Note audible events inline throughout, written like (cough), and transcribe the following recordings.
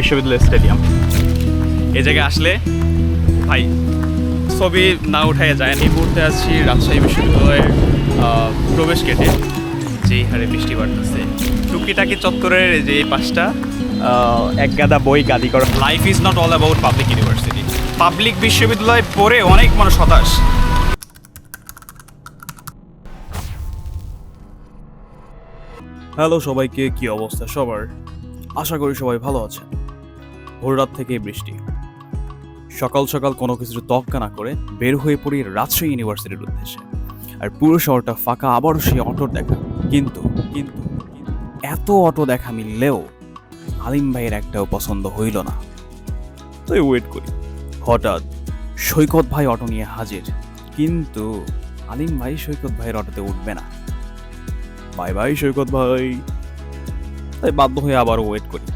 বিশ্ববিদ্যালয় স্টেডিয়াম। এই জায়গায় আসলে ভাই ছবি না উঠাই যায় এই মুহূর্তে আছি রাজশাহী বিশ্ববিদ্যালয়ের প্রবেশ গেটে। যেই হারে বৃষ্টি বাড়তেছে। টুকিটাকি চত্বরের যে এই পাশটা এক গাদা বই গাদি করা। Life is not all about public university public বিশ্ববিদ্যালয়ে পড়ে অনেক মানুষ হতাশ। হ্যালো সবাইকে, কি অবস্থা সবার? আশা করি সবাই ভালো আছেন। ভোররাত থেকে বৃষ্টি। সকাল সকাল কোনো কিছু তক্কা না করে বের হয়ে পড়ি রাজশাহী ইউনিভার্সিটির উদ্দেশ্যে। আর পুরো শহরটা ফাঁকা, আবারও সেই অটোর দেখা। কিন্তু কিন্তু, এত অটো দেখা মিললেও আলিম ভাইয়ের একটাও পছন্দ হইল না। তাই ওয়েট করি। হঠাৎ সৈকত ভাই অটো নিয়ে হাজির। কিন্তু আলিম ভাই সৈকত ভাইয়ের অটোতে উঠবে না। বাই বাই সৈকত ভাই। তাই বাধ্য হয়ে আবার ওয়েট করি।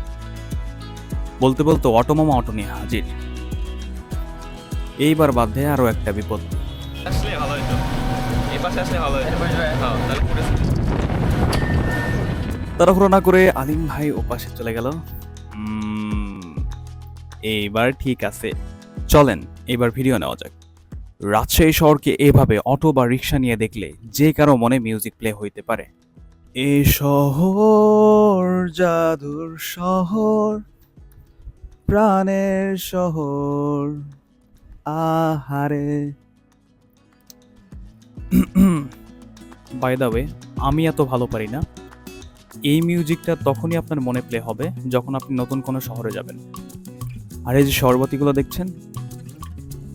বলতে বলতে অটো মামা অটো নিয়ে হাজির। এইবার বাধ্যে আরও একটা বিপদ। আসলে ভালো হতো এই পাশে আসলে ভালো হতো হ্যাঁ তাড়াহুড়ো না করে আলিম ভাই ও পাশে চলে গেল। এইবার ঠিক আছে। চলেন এবার ভিডিও নেওয়া যাক। রাজশাহী শহরকে এভাবে অটো বা রিক্সা নিয়ে দেখলে যে কারও মনে মিউজিক প্লে হইতে পারে। এ শহর জাদুর শহর প্রাণের শহর, আহারে। বাই দা ওয়ে আমি এত ভালো পারি না। এই মিউজিকটা তখনই আপনার মনে প্লে হবে যখন আপনি নতুন কোনো শহরে যাবেন। আর এই যে শরবতীগুলো দেখছেন,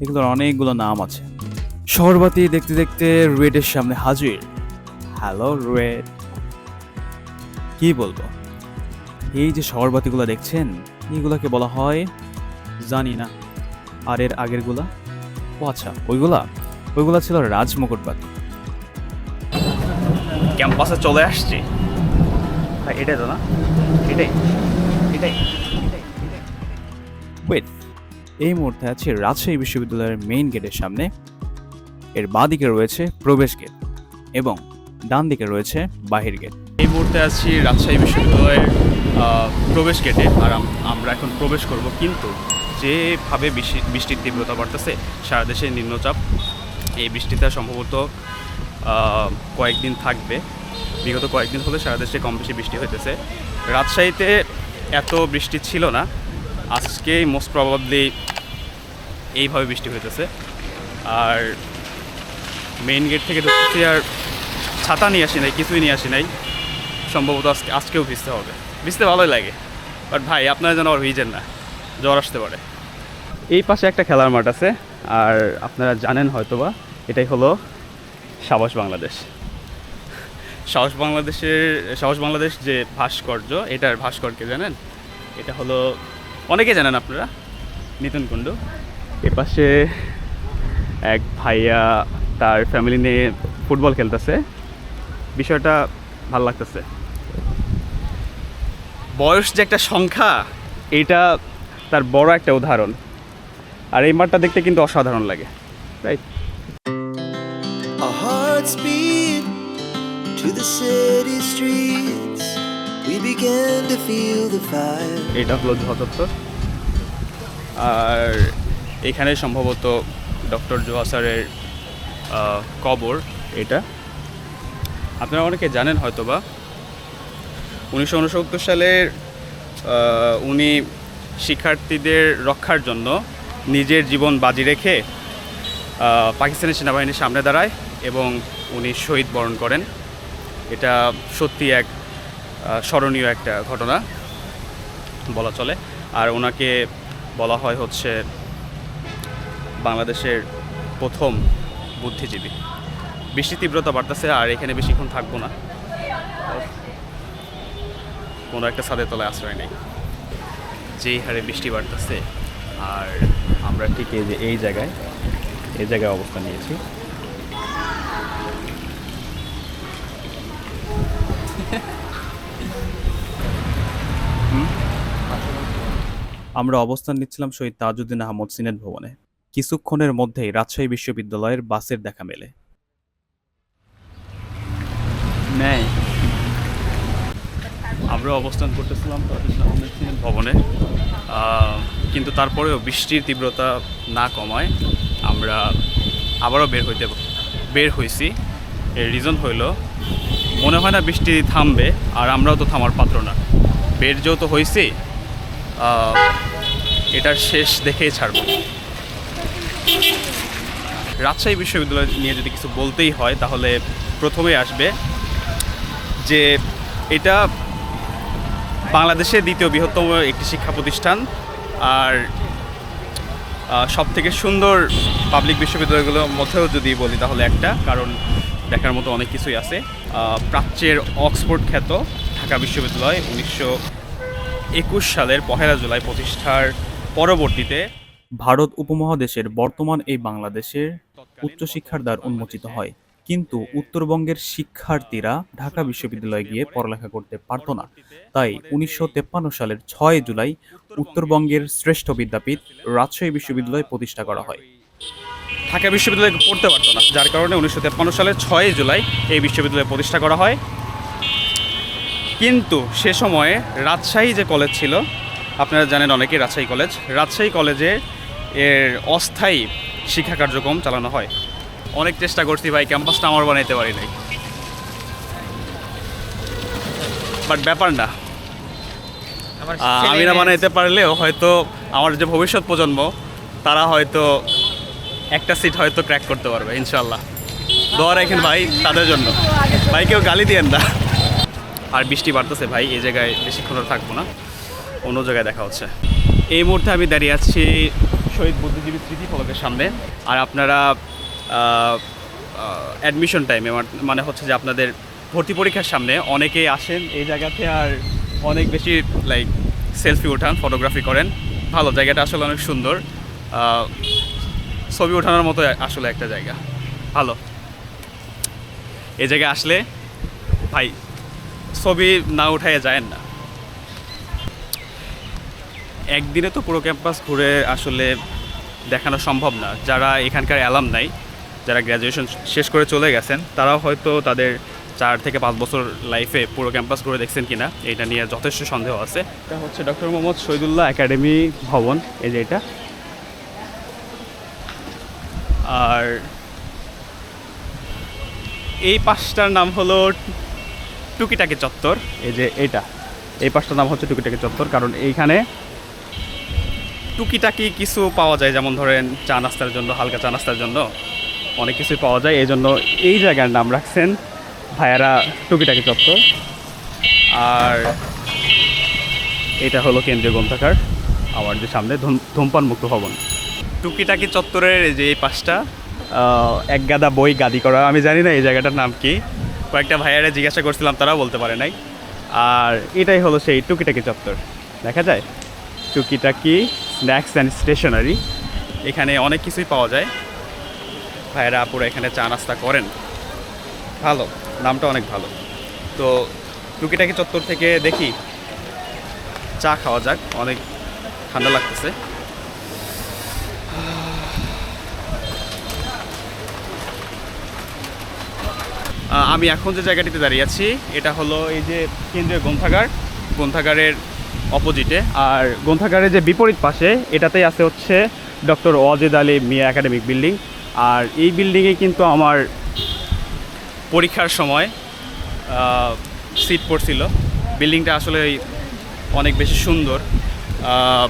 এগুলোর অনেকগুলো নাম আছে। শরবতী দেখতে দেখতে রেডের সামনে হাজির। হ্যালো রেড কি বলব? এই যে শরবতীগুলো দেখছেন এইগুলাকে বলা হয় জানি না। আর এর আগেরগুলা? ও আচ্ছা ওইগুলা? ওইগুলা ছিল রাজ রাজমুকুটবাতি। ক্যাম্পাসে চলে আসছি। এটাই তো না? এটাই এটাই ওয়েট এই মুহূর্তে আছে রাজশাহী বিশ্ববিদ্যালয়ের মেইন গেটের সামনে। এর বাঁ দিকে রয়েছে প্রবেশ গেট এবং ডান দিকে রয়েছে বাহির গেট এই মুহূর্তে আছি রাজশাহী বিশ্ববিদ্যালয়ের প্রবেশ গেটে আর আমরা এখন প্রবেশ করব। কিন্তু যেভাবে বৃষ্টি বৃষ্টির তীব্রতা বাড়তেছে, সারা দেশে নিম্নচাপ। এই বৃষ্টিটা সম্ভবত কয়েকদিন থাকবে। বিগত কয়েকদিন হলে সারা দেশে কম বেশি বৃষ্টি হইতেছে। রাজশাহীতে এত বৃষ্টি ছিল না। আজকে মোস্ট প্রবাবলি এইভাবে বৃষ্টি হইতেছে। আর মেইন গেট থেকে ঢুকতেছি আর ছাতা নিয়ে আসি নাই, কিছুই নিয়ে আসি নাই। সম্ভবত আজকে আজকেও ভিজতে হবে। ভিজতে ভালোই লাগে। বাট ভাই, আপনারা যেন আর ভিজেন না। জ্বর আসতে পারে। এই পাশে একটা খেলার মাঠ আছে, আর আপনারা জানেন হয়তোবা, এটাই হলো সাবাস বাংলাদেশ। সাহস বাংলাদেশের, সাহস বাংলাদেশ যে ভাস্কর্য, এটার ভাস্করকে জানেন? এটা হলো, অনেকে জানেন আপনারা নিতন কুণ্ডু। এ পাশে এক ভাইয়া তার ফ্যামিলি নিয়ে ফুটবল খেলতেছে। বিষয়টা ভালো লাগতেছে। বয়স যে একটা সংখ্যা এটা তার বড় একটা উদাহরণ। আর এই মাঠটা দেখতে কিন্তু অসাধারণ লাগে রাইট. এটা হলো ঝচত্তর আর এখানে সম্ভবত ডক্টর আহ, কবর এটা। আপনারা অনেকে জানেন হয়তোবা উনিশশো উনসত্তর সালের উনি শিক্ষার্থীদের রক্ষার জন্য নিজের জীবন বাজি রেখে পাকিস্তানের সেনাবাহিনীর সামনে দাঁড়ায় এবং উনি শহীদ বরণ করেন। এটা সত্যি এক স্মরণীয় একটা ঘটনা বলা চলে। আর ওনাকে বলা হয় হচ্ছে বাংলাদেশের প্রথম বুদ্ধিজীবী। বৃষ্টি তীব্রতা বাড়তেছে আর এখানে বেশিক্ষণ থাকব না। কোনো একটা ছাদের তলায় আশ্রয় নেই। যেই হারে বৃষ্টি বাড়তেছে, আর আমরা ঠিক এই যে এই জায়গায় এই জায়গায় অবস্থান নিয়েছি। আমরা অবস্থান নিচ্ছিলাম শহীদ তাজউদ্দিন আহমদ সিনেট ভবনে। কিছুক্ষণের মধ্যেই রাজশাহী বিশ্ববিদ্যালয়ের বাসের দেখা মেলে। নেয় আমরা অবস্থান করতেছিলাম ভবনে। কিন্তু তারপরেও বৃষ্টির তীব্রতা না কমায় আমরা আবারও বের হইতে বের হয়েছি এর রিজন হইল মনে হয় না বৃষ্টি থামবে আর আমরাও তো থামার পাত্র না। বের যেহেতু হয়েছি আহ, এটার শেষ দেখেই ছাড়ব। রাজশাহী বিশ্ববিদ্যালয় নিয়ে যদি কিছু বলতেই হয় তাহলে প্রথমেই আসবে যে এটা বাংলাদেশের দ্বিতীয় বৃহত্তম একটি শিক্ষা প্রতিষ্ঠান আর সব থেকে সুন্দর পাবলিক বিশ্ববিদ্যালয়গুলোর মধ্যেও যদি বলি তাহলে একটা কারণ দেখার মতো অনেক কিছুই আছে। প্রাচ্যের অক্সফোর্ড খ্যাত ঢাকা বিশ্ববিদ্যালয় উনিশশো একুশ সালের পহেলা জুলাই প্রতিষ্ঠার পরবর্তীতে ভারত উপমহাদেশের বর্তমান এই বাংলাদেশের উচ্চশিক্ষার দ্বার উন্মোচিত হয়। কিন্তু উত্তরবঙ্গের শিক্ষার্থীরা ঢাকা বিশ্ববিদ্যালয়ে গিয়ে পড়ালেখা করতে পারতো না। তাই উনিশশো সালের ছয় জুলাই উত্তরবঙ্গের শ্রেষ্ঠ বিদ্যাপীঠ রাজশাহী বিশ্ববিদ্যালয় প্রতিষ্ঠা করা হয়। ঢাকা বিশ্ববিদ্যালয়ে পড়তে পারতো না যার কারণে উনিশশো তেপ্পান্ন সালের ছয় জুলাই এই বিশ্ববিদ্যালয় প্রতিষ্ঠা করা হয়। কিন্তু সে সময়ে রাজশাহী যে কলেজ ছিল আপনারা জানেন অনেকেই রাজশাহী কলেজ রাজশাহী কলেজে এর অস্থায়ী শিক্ষা কার্যক্রম চালানো হয়। অনেক চেষ্টা করছি ভাই ক্যাম্পাসটা আমার বানাইতে পারি নাই। বাট ব্যাপার না। আমি না বানাইতে পারলেও হয়তো আমার যে ভবিষ্যৎ প্রজন্ম তারা হয়তো একটা সিট হয়তো ক্র্যাক করতে পারবে ইনশাল্লাহ দোয়া রাখেন ভাই তাদের জন্য। ভাই কেউ গালি দিয়েন না। আর বৃষ্টি বাড়তেছে ভাই এই জায়গায় বেশিক্ষণ থাকব না। অন্য জায়গায় দেখা হচ্ছে। এই মুহূর্তে আমি দাঁড়িয়ে আছি শহীদ বুদ্ধিজীবী স্মৃতি ফলকের সামনে। আর আপনারা অ্যাডমিশন টাইমে মানে হচ্ছে যে আপনাদের ভর্তি পরীক্ষার সামনে অনেকেই আসেন এই জায়গাতে আর অনেক বেশি লাইক সেলফি ওঠান ফটোগ্রাফি করেন। ভালো, জায়গাটা আসলে অনেক সুন্দর। ছবি ওঠানোর মতো আসলে একটা জায়গা। ভালো। এই জায়গায় আসলে, ভাই, ছবি না উঠাইয়া যায় না। একদিনে তো পুরো ক্যাম্পাস ঘুরে আসলে দেখানো সম্ভব না। যারা এখানকার অ্যালাম নাই যারা গ্র্যাজুয়েশন শেষ করে চলে গেছেন, তারাও হয়তো তাদের চার থেকে পাঁচ বছর লাইফে পুরো ক্যাম্পাস ঘুরে দেখছেন কিনা, এটা নিয়ে যথেষ্ট সন্দেহ আছে। এটা হচ্ছে ডক্টর মোহাম্মদ শহীদুল্লাহ একাডেমি ভবন, এই যে এটা। আর এই পাশটার নাম হলো টুকিটাকি চত্বর, এই যে এটা। এই পাশটার নাম হচ্ছে টুকিটাকি চত্বর, কারণ এইখানে টুকিটাকি কিছু পাওয়া যায়, যেমন ধরেন চা নাস্তার জন্য, হালকা চা নাস্তার জন্য। অনেক কিছুই পাওয়া যায়। এই জন্য এই জায়গার নাম রাখছেন ভাইয়ারা টুকিটাকি চত্বর। আর এটা হলো কেন্দ্রীয় গ্রন্থাগার, আমার যে সামনে ধূম- ধূমপান মুক্ত ভবন। টুকিটাকি চত্বরের যে এই পাশটা এক গাদা বই গাদি করা, আমি জানি না এই জায়গাটার নাম কি। কয়েকটা ভাইয়ারা জিজ্ঞাসা করছিলাম, তারাও বলতে পারে নাই। আর এটাই হলো সেই টুকিটাকি চত্বর। দেখা যায়? টুকিটাকি স্ন্যাক্স অ্যান্ড স্টেশনারি। এখানে অনেক কিছুই পাওয়া যায়। ভাইয়েরা, আপুরা এখানে চা নাস্তা করেন। ভালো, নামটা অনেক ভালো। তো টুকিটাকি চত্বর থেকে দেখি, চা খাওয়া যাক, অনেক ঠান্ডা লাগতেছে। আমি এখন যে জায়গাটিতে দাঁড়িয়ে আছি, এটা হলো এই যে কেন্দ্রীয় গ্রন্থাগার। গ্রন্থাগারের অপোজিটে, আর গ্রন্থাগারের যে বিপরীত পাশে, এটাতেই আছে হচ্ছে doctor Wazed Ali Miah academic building. আর এই বিল্ডিংয়ে কিন্তু আমার পরীক্ষার সময় সিট পড়ছিল। বিল্ডিংটা আসলে অনেক বেশি সুন্দর।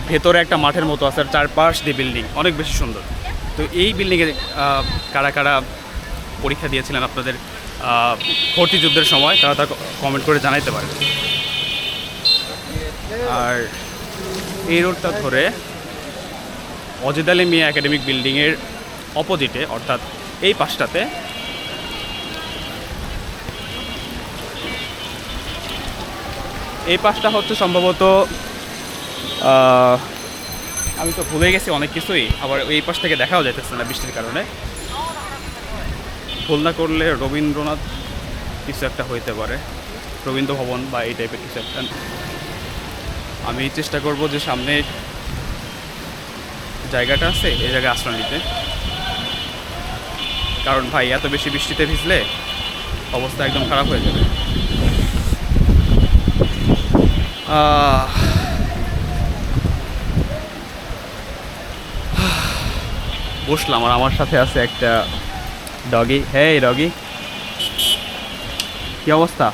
ভেতরে একটা মাঠের মতো আছে, আর চারপাশ দিয়ে বিল্ডিং অনেক বেশি সুন্দর। তো এই বিল্ডিংয়ে কারা কারা পরীক্ষা দিয়েছিলেন আপনাদের ভর্তি যুদ্ধের সময়, তারা তা কমেন্ট করে জানাইতে পারেন আর এই রোডটা ধরে অজিদ আলী মিয়া একাডেমিক বিল্ডিংয়ের অপোজিটে, অর্থাৎ এই পাশটাতে। এই পাশটা হচ্ছে সম্ভবত আমি তো ভুলে গেছি অনেক কিছুই, আবার এই পাশ থেকে দেখাও যাইতেছে না বৃষ্টির কারণে। ভুল না করলে রবীন্দ্রনাথ কিছু একটা হইতে পারে রবীন্দ্র ভবন বা এই টাইপের কিছু একটা। আমি চেষ্টা করব যে সামনে জায়গাটা আছে, এই জায়গায় আশ্রয় নিতে। কারণ ভাই, এত বেশি বৃষ্টিতে ভিজলে অবস্থা একদম খারাপ হয়ে যাবে। বসলাম আর আমার সাথে আছে একটা ডগি। হ্যাঁ ডগি। কি অবস্থা?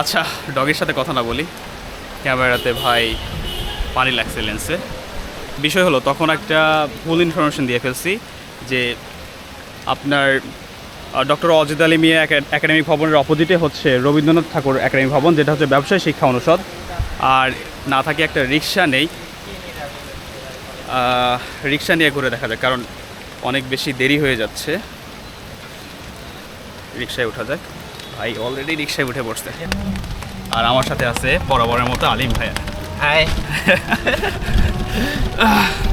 আচ্ছা ডগির সাথে কথা না বলি। ক্যামেরাতে ভাই পানি লাগছে লেন্সে। বিষয় হলো, তখন একটা ভুল ইনফরমেশন দিয়ে ফেলছি। যে আপনার ডক্টর অজিত আলী মিয়া একাডেমিক ভবনের অপোজিটে হচ্ছে রবীন্দ্রনাথ ঠাকুর একাডেমিক ভবন যেটা হচ্ছে ব্যবসায় শিক্ষা অনুষদ। আর না থাকে একটা রিক্সা নেই। রিক্সা নিয়ে ঘুরে দেখা যায় কারণ অনেক বেশি দেরি হয়ে যাচ্ছে। রিক্সায় ওঠা যাক। ভাই অলরেডি রিক্সায় উঠে পড়ছে। আর আমার সাথে আছে বরাবরের মতো আলিম ভাইয়া। হাই আহ, (laughs)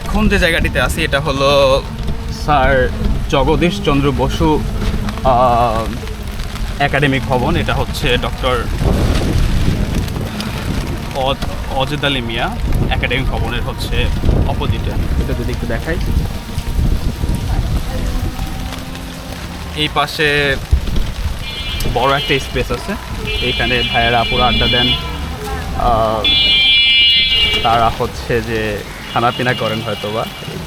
এখন যে জায়গাটিতে আছি, এটা হলো স্যার জগদীশ চন্দ্র বসু একাডেমিক ভবন। এটা হচ্ছে ডক্টর অজিত আলী মিয়া একাডেমিক ভবনের হচ্ছে অপোজিটে। এটা যদি একটু দেখাই। এই পাশে বড় একটা স্পেস আছে। এইখানে ভাইয়েরা পুরো আড্ডা দেন। তারা হচ্ছে যে খানা পিনা করেন হয়তো বা এই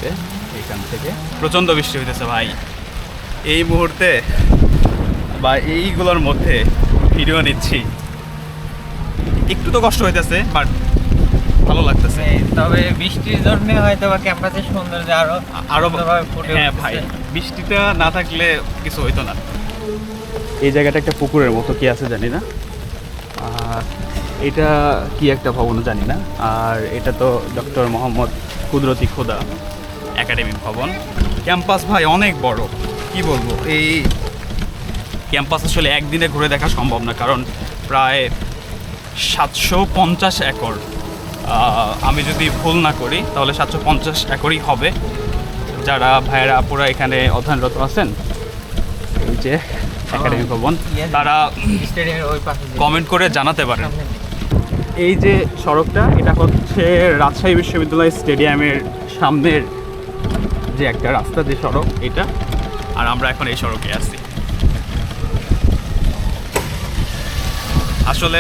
এইখান থেকে। প্রচণ্ড বৃষ্টি হইতেছে ভাই। এই মুহূর্তে বা এইগুলোর মধ্যে ভিডিও নিচ্ছি। একটু তো কষ্ট হইতেছে বাট ভালো লাগতেছে। তবে বৃষ্টির জন্য হয়তো বা ক্যাম্পাসের সৌন্দর্য আরও আরও হ্যাঁ ভাই বৃষ্টিটা না থাকলে কিছু হইতো না। এই জায়গাটা একটা পুকুরের মতো কি আছে জানি না। আর এটা কি একটা ভবন জানি না। আর এটা তো ডক্টর মোহাম্মদ কুদরতি খোদা একাডেমিক ভবন। ক্যাম্পাস ভাই অনেক বড়। কি বলব? এই ক্যাম্পাস আসলে একদিনে ঘুরে দেখা সম্ভব না কারণ প্রায় সাতশো পঞ্চাশ একর। আমি যদি ভুল না করি তাহলে সাতশো পঞ্চাশ একরই হবে। যারা ভাইয়েরা আপুরা এখানে অধ্যয়নরত আছেন এই যে একাডেমিক ভবন তারা কমেন্ট করে জানাতে পারেন। এই যে সড়কটা, এটা হচ্ছে রাজশাহী বিশ্ববিদ্যালয় স্টেডিয়ামের সামনের যে একটা রাস্তা, যে সড়ক এটা। আর আমরা এখন এই সড়কে আছি। আসলে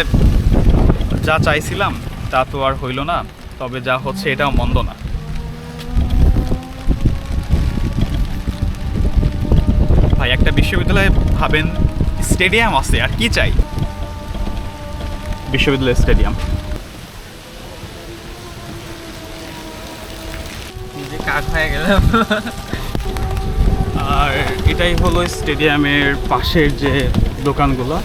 যা চাইছিলাম, তা তো আর হইল না, তবে যা হচ্ছে এটাও মন্দ না। ভাই, একটা বিশ্ববিদ্যালয়ে ভাবেন, স্টেডিয়াম আছে, আর কি চাই? বিশ্ববিদ্যালয় স্টেডিয়াম। আর এটাই হলো স্টেডিয়ামের পাশের যে দোকানগুলো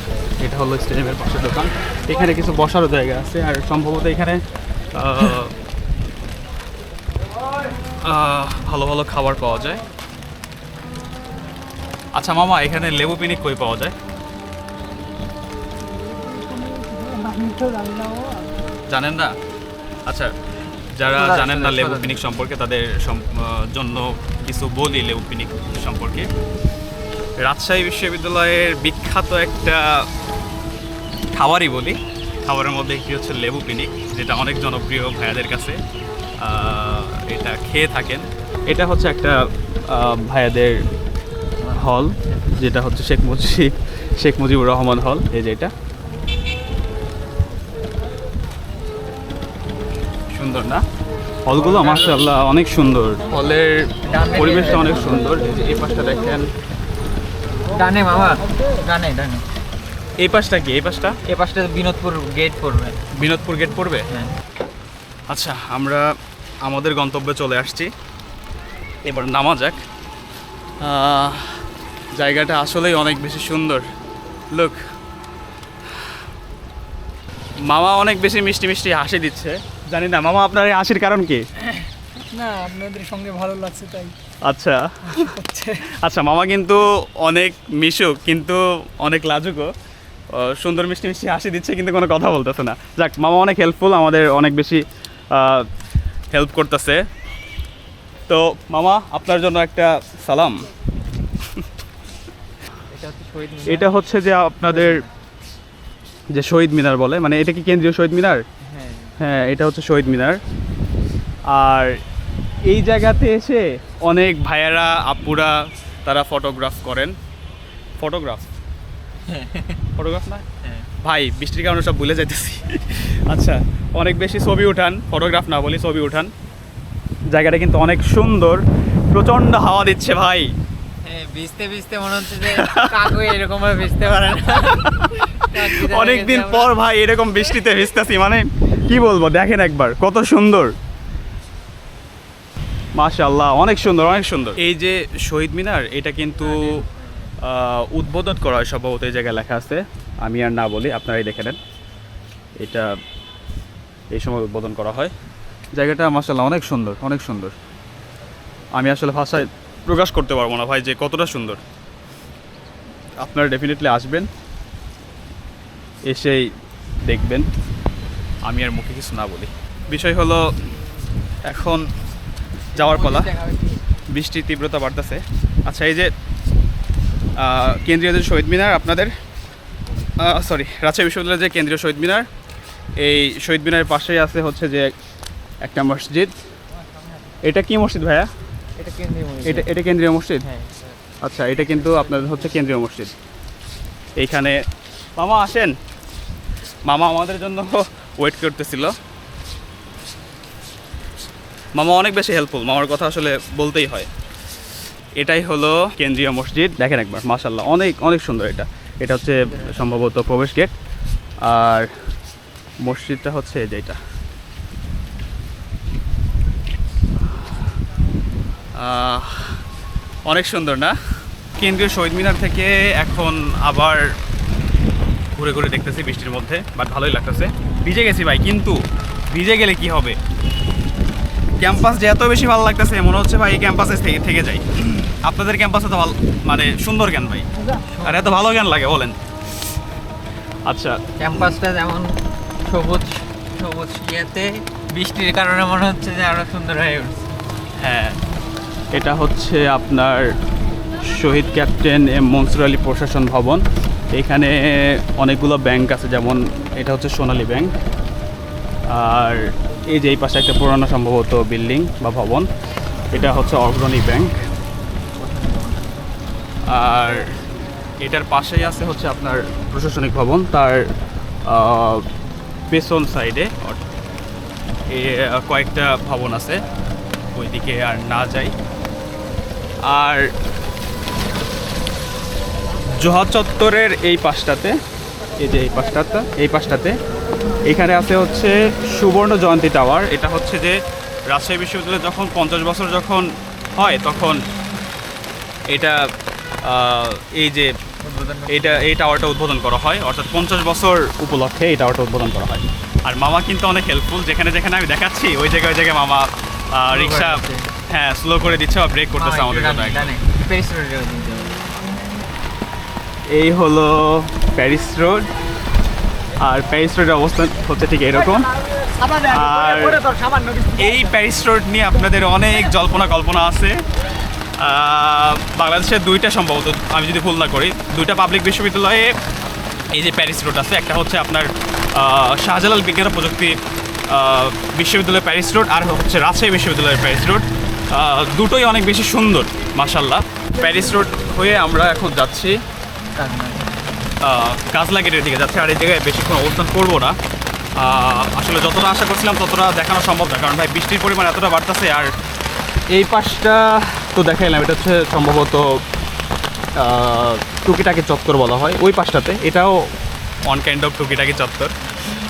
এটা হলো স্টেডিয়ামের পাশের দোকান। এখানে কিছু বসারও জায়গা আছে আর সম্ভবত এখানে ভালো ভালো খাবার পাওয়া যায়। আচ্ছা মামা এখানে লেবু পিনিক কই পাওয়া যায়? জানেন না? আচ্ছা যারা জানেন না লেবু পিনিক সম্পর্কে তাদের জন্য কিছু বলি লেবু পিনিক সম্পর্কে। রাজশাহী বিশ্ববিদ্যালয়ের বিখ্যাত একটা খাবারই বলি। খাবারের মধ্যে একটি হচ্ছে লেবু পিনিক যেটা অনেক জনপ্রিয় ভাইয়াদের কাছে। এটা খেয়ে থাকেন। এটা হচ্ছে একটা ভাইয়াদের হল যেটা হচ্ছে শেখ মুজিব শেখ মুজিবুর রহমান হল এই যে এটা। সুন্দর না? হলগুলো মার্শাল্লাহ অনেক সুন্দর। হলের পরিবেশটা অনেক সুন্দর। এই এই পাশটা দেখেন। ডানে মামা ডানে ডানে। এই পাশটা কি? এই পাশটা? এ পাশটা বিনোদপুর গেট পড়বে। বিনোদপুর গেট পড়বে? হ্যাঁ। আচ্ছা আমরা আমাদের গন্তব্যে চলে আসছি। এবার নামা যাক। জায়গাটা আসলেই অনেক বেশি সুন্দর। লোক মামা অনেক বেশি মিষ্টি মিষ্টি হাসি দিচ্ছে। জানি না মামা আপনার এই হাসির কারণ কি? না আপনাদের সঙ্গে ভালো লাগছে তাই। আচ্ছা। আচ্ছা মামা কিন্তু অনেক মিশুক কিন্তু অনেক লাজুকও। সুন্দর মিষ্টি মিষ্টি হাসি দিচ্ছে কিন্তু কোনো কথা বলতেছে না। যাক মামা অনেক হেল্পফুল আমাদের অনেক বেশি হেল্প করতেছে। তো মামা আপনার জন্য একটা সালাম। এটা হচ্ছে যে আপনাদের যে শহীদ মিনার বলে মানে এটা কি কেন্দ্রীয় শহীদ মিনার? হ্যাঁ এটা হচ্ছে শহীদ মিনার। আর এই জায়গাতে এসে অনেক ভাইয়েরা আপুরা তারা ফটোগ্রাফ করেন। ফটোগ্রাফ ফটোগ্রাফ না? হ্যাঁ ভাই বৃষ্টির কারণে সব ভুলে যাইতেছি। আচ্ছা অনেক বেশি ছবি উঠান ফটোগ্রাফ না বলি ছবি উঠান। জায়গাটা কিন্তু অনেক সুন্দর। প্রচণ্ড হাওয়া দিচ্ছে ভাই। হ্যাঁ ভিজতে ভিজতে মনে হচ্ছে যে কাকু এরকম ভাবে ভিজতে পারে না। অনেকদিন পর ভাই এরকম বৃষ্টিতে ভিজতেছি মানে কি বলব? দেখেন একবার কত সুন্দর। মাশাল্লাহ অনেক সুন্দর অনেক সুন্দর। এই যে শহীদ মিনার এটা কিন্তু উদ্বোধন করা হয় সম্ভবত এই জায়গায় লেখা আছে। আমি আর না বলি আপনারাই দেখে নেন। এটা এই সময় উদ্বোধন করা হয়। জায়গাটা মাশাল্লাহ অনেক সুন্দর অনেক সুন্দর। আমি আসলে ভাষায় প্রকাশ করতে পারব না ভাই যে কতটা সুন্দর। আপনারা ডেফিনেটলি আসবেন এসেই দেখবেন। আমি আর মুখে কিছু না বলি। বিষয় হলো এখন যাওয়ার পালা। বৃষ্টির তীব্রতা বাড়তেছে। আচ্ছা এই যে কেন্দ্রীয় যে শহীদ মিনার আপনাদের? সরি রাজশাহী বিশ্ববিদ্যালয়ের যে কেন্দ্রীয় শহীদ মিনার এই শহীদ মিনারের পাশেই আছে হচ্ছে যে একটা মসজিদ। এটা কি মসজিদ ভাইয়া? এটা এটা কেন্দ্রীয় মসজিদ? হ্যাঁ। আচ্ছা এটা কিন্তু আপনাদের হচ্ছে কেন্দ্রীয় মসজিদ। এইখানে মামা আসেন। মামা আমাদের জন্য ওয়েট করতেছিল। মামা অনেক বেশি হেল্পফুল মামার কথা আসলে বলতেই হয়। এটাই হলো কেন্দ্রীয় মসজিদ। দেখেন একবার মাশাল্লাহ অনেক অনেক সুন্দর এটা। এটা হচ্ছে সম্ভবত প্রবেশ গেট আর মসজিদটা হচ্ছে এই যে এটা। আহ, অনেক সুন্দর না? কেন্দ্রীয় শহীদ মিনার থেকে এখন আবার ঘুরে ঘুরে দেখতেছি বৃষ্টির মধ্যে বাট ভালোই লাগতেছে। ভিজে গেছি ভাই কিন্তু ভিজে গেলে কি হবে? ক্যাম্পাস যে এত বেশি ভালো লাগতেছে মনে হচ্ছে ভাই এই ক্যাম্পাসে থেকে থেকে যাই। আপনাদের ক্যাম্পাসে তো ভালো মানে সুন্দর জ্ঞান ভাই। আর এত ভালো জ্ঞান লাগে বলেন। আচ্ছা। ক্যাম্পাসটা যেমন সবুজ সবুজ ইয়েতে বৃষ্টির কারণে মনে হচ্ছে যে আরও সুন্দর হয়ে উঠছে। হ্যাঁ। এটা হচ্ছে আপনার শহীদ ক্যাপ্টেন এম মনসুর আলী প্রশাসন ভবন। এখানে অনেকগুলো ব্যাংক আছে, যেমন এটা হচ্ছে সোনালী ব্যাংক আর এই যে এই পাশে একটা পুরানো সম্ভবত বিল্ডিং বা ভবন, এটা হচ্ছে অগ্রণী ব্যাংক আর এটার পাশেই আছে হচ্ছে আপনার প্রশাসনিক ভবন, তার পেছন সাইডে কয়েকটা ভবন আছে, ওইদিকে আর না যাই। আর জোহার চত্বরের এই পাশটাতে এই যে এই পাশটাতে এই পাশটাতে এখানে আছে হচ্ছে সুবর্ণ জয়ন্তী টাওয়ার। এটা হচ্ছে যে রাজশাহী বিশ্ববিদ্যালয়ে যখন পঞ্চাশ বছর যখন হয় তখন এটা এই যে এইটা এই টাওয়ারটা উদ্বোধন করা হয়। অর্থাৎ পঞ্চাশ বছর উপলক্ষে এই টাওয়ারটা উদ্বোধন করা হয়। আর মামা কিন্তু অনেক হেল্পফুল যেখানে যেখানে আমি দেখাচ্ছি ওই জায়গায় ওই জায়গায় মামা রিক্সা হ্যাঁ স্লো করে দিচ্ছে বা ব্রেক করতেছে আমাদের জন্য এই হলো প্যারিস রোড। আর প্যারিস রোডের অবস্থান হচ্ছে ঠিক এরকম। আর এই প্যারিস রোড নিয়ে আপনাদের অনেক জল্পনা কল্পনা আছে। বাংলাদেশের দুইটা সম্ভবত আমি যদি ভুল না করি দুইটা পাবলিক বিশ্ববিদ্যালয়ে এই যে প্যারিস রোড আছে একটা হচ্ছে আপনার শাহজালাল বিজ্ঞান প্রযুক্তি আহ, বিশ্ববিদ্যালয় প্যারিস রোড আর হচ্ছে রাজশাহী বিশ্ববিদ্যালয়ের প্যারিস রোড। দুটোই অনেক বেশি সুন্দর মাসাল্লাহ প্যারিস রোড হয়ে আমরা এখন যাচ্ছি। কাজলা গেটের দিকে যাচ্ছে, আর এই জায়গায় বেশিক্ষণ অবস্থান করব না। আসলে যতটা আশা করছিলাম, ততটা দেখানো সম্ভব না, কারণ ভাই বৃষ্টির পরিমাণ এতটা বাড়তেছে, আর এই পাশটা তো দেখাইলাম, এটা হচ্ছে সম্ভবত টুকিটাকি চত্বর বলা হয়, ওই পাশটাতে। এটাও অন কাইন্ড অফ টুকিটাকি চত্বর।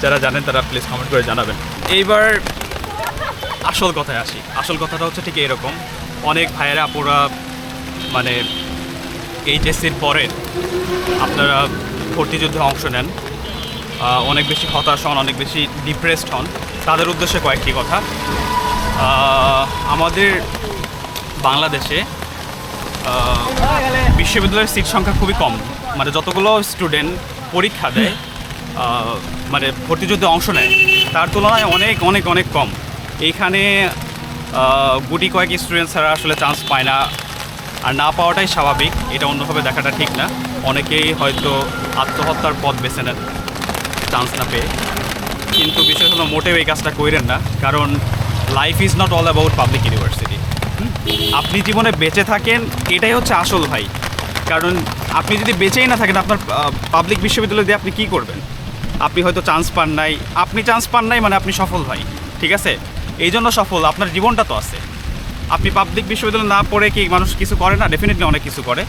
যারা জানেন তারা প্লিজ কমেন্ট করে জানাবেন। এইবার আসল কথায় আসি। আসল কথাটা হচ্ছে ঠিক এরকম অনেক ভাইয়েরা আপুরা মানে এইচএসসির পরে আপনারা ভর্তিযুদ্ধে অংশ নেন। অনেক বেশি হতাশ হন, অনেক বেশি ডিপ্রেসড হন। তাদের উদ্দেশ্যে কয়েকটি কথা। আমাদের বাংলাদেশে বিশ্ববিদ্যালয়ের সিট সংখ্যা খুবই কম। মানে যতগুলো স্টুডেন্ট পরীক্ষা দেয় মানে ভর্তিযুদ্ধে অংশ নেয়, তার তুলনায় অনেক অনেক অনেক কম। এইখানে গুটি কয়েক স্টুডেন্ট ছাড়া আসলে চান্স পায় না। আর না পাওয়াটাই স্বাভাবিক, এটা অন্যভাবে দেখাটা ঠিক না। অনেকেই হয়তো আত্মহত্যার পথ বেছে নেন চান্স না পেয়ে। কিন্তু বিশেষ হলো, মোটেও এই কাজটা করেন না, কারণ life is not all about public university আপনি জীবনে বেঁচে থাকেন, এটাই হচ্ছে আসল ভাই। কারণ আপনি যদি বেঁচেই না থাকেন, আপনার পাবলিক বিশ্ববিদ্যালয় দিয়ে আপনি কী করবেন? আপনি হয়তো চান্স পান নাই। আপনি চান্স পান নাই মানে আপনি সফল ভাই, ঠিক আছে? এই জন্য সফল, আপনার জীবনটা তো আছে। আপনি পাবলিক বিশ্ববিদ্যালয় না পড়ে কি মানুষ কিছু করে না? ডেফিনেটলি অনেক কিছু করে।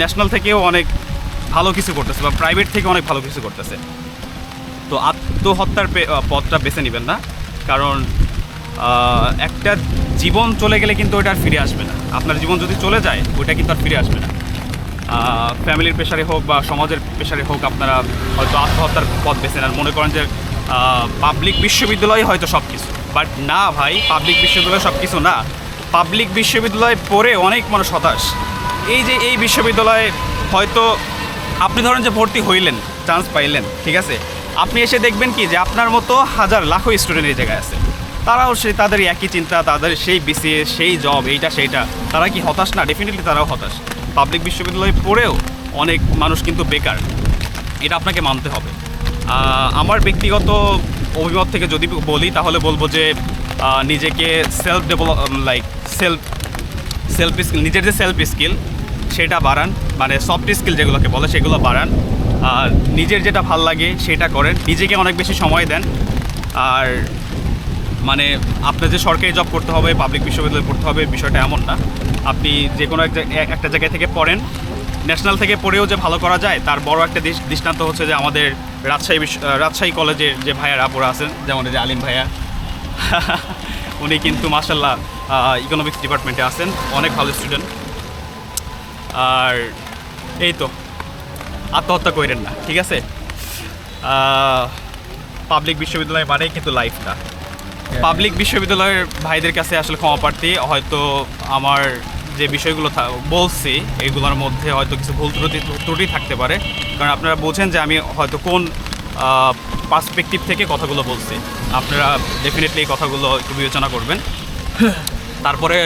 ন্যাশনাল থেকেও অনেক ভালো কিছু করতেছে বা প্রাইভেট থেকে অনেক ভালো কিছু করতেছে। তো আত্মহত্যার পথটা বেছে নেবেন না। কারণ একটা জীবন চলে গেলে কিন্তু ওইটা আর ফিরে আসবে না। আপনার জীবন যদি চলে যায়, ওইটা কিন্তু আর ফিরে আসবে না। ফ্যামিলির প্রেশারে হোক বা সমাজের প্রেশারে হোক আপনারা হয়তো আত্মহত্যার পথ বেছে নেন। মনে করেন যে পাবলিক বিশ্ববিদ্যালয় হয়তো সব কিছু বাট না ভাই পাবলিক বিশ্ববিদ্যালয় সব কিছু না। পাবলিক বিশ্ববিদ্যালয় পড়ে অনেক মানুষ হতাশ। এই যে এই বিশ্ববিদ্যালয়ে হয়তো আপনি ধরেন যে ভর্তি হইলেন চান্স পাইলেন, ঠিক আছে? আপনি এসে দেখবেন কি যে আপনার মতো হাজার লাখো স্টুডেন্ট এই জায়গায় আছে। তারাও সেই তাদের একই চিন্তা, তাদের সেই বিসিএ সেই জব এইটা, সেইটা। তারা কি হতাশ না? ডেফিনেটলি তারাও হতাশ। পাবলিক বিশ্ববিদ্যালয়ে পড়েও অনেক মানুষ কিন্তু বেকার। এটা আপনাকে মানতে হবে। আমার ব্যক্তিগত অভিমত থেকে যদি বলি, তাহলে বলব যে নিজেকে self develop like self self skill নিজের যে সেলফ স্কিল সেটা বাড়ান। মানে সফট স্কিল যেগুলোকে বলে, সেগুলো বাড়ান। আর নিজের যেটা ভালো লাগে, সেটা করেন। নিজেকে অনেক বেশি সময় দেন। আর মানে আপনার যে সরকারি জব করতে হবে পাবলিক বিশ্ববিদ্যালয়ে পড়তে হবে, বিষয়টা এমন না। আপনি যে কোনো এক- একটা জায়গায় থেকে পড়েন। ন্যাশনাল থেকে পড়েও যে ভালো করা যায়, তার বড় একটা দৃষ্টান্ত হচ্ছে যে আমাদের রাজশাহী বিশ্ব রাজশাহী কলেজের যে ভাইয়ারা আপুরা আছেন যেমন যে আলিম ভাইয়া (laughs) উনি কিন্তু মাসাল্লাহ ইকোনমিক্স ডিপার্টমেন্টে আছেন অনেক ভালো স্টুডেন্ট আর এই তো আত্মহত্যা করেন না ঠিক আছে? পাবলিক বিশ্ববিদ্যালয় মানেই কিন্তু লাইফ না পাবলিক বিশ্ববিদ্যালয়ের ভাইদের কাছে আসলে ক্ষমা প্রার্থী হয়তো আমার যে বিষয়গুলো বলছি, এগুলোর মধ্যে হয়তো কিছু ভুল ত্রুটি ত্রুটি থাকতে পারে। কারণ আপনারা বোঝেন যে আমি হয়তো কোন পার্সপেক্টিভ থেকে কথাগুলো বলছি। আপনারা ডেফিনেটলি এই কথাগুলো একটু বিবেচনা করবেন। তারপরে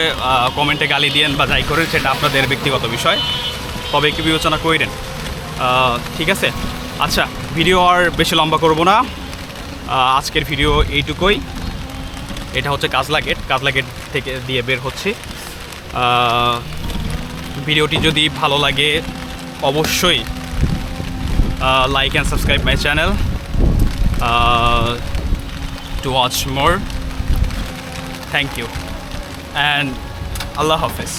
কমেন্টে গালি দিয়েন বা যাই করেন, সেটা আপনাদের ব্যক্তিগত বিষয়। তবে একটু বিবেচনা করেন ঠিক আছে? আচ্ছা ভিডিও আর বেশি লম্বা করব না। আজকের ভিডিও এইটুকুই। এটা হচ্ছে কাজলা গেট কাজলা গেট থেকে দিয়ে বের হচ্ছে। ভিডিওটি যদি ভালো লাগে, অবশ্যই like and subscribe my channel to watch more thank you and আল্লাহ হাফেজ।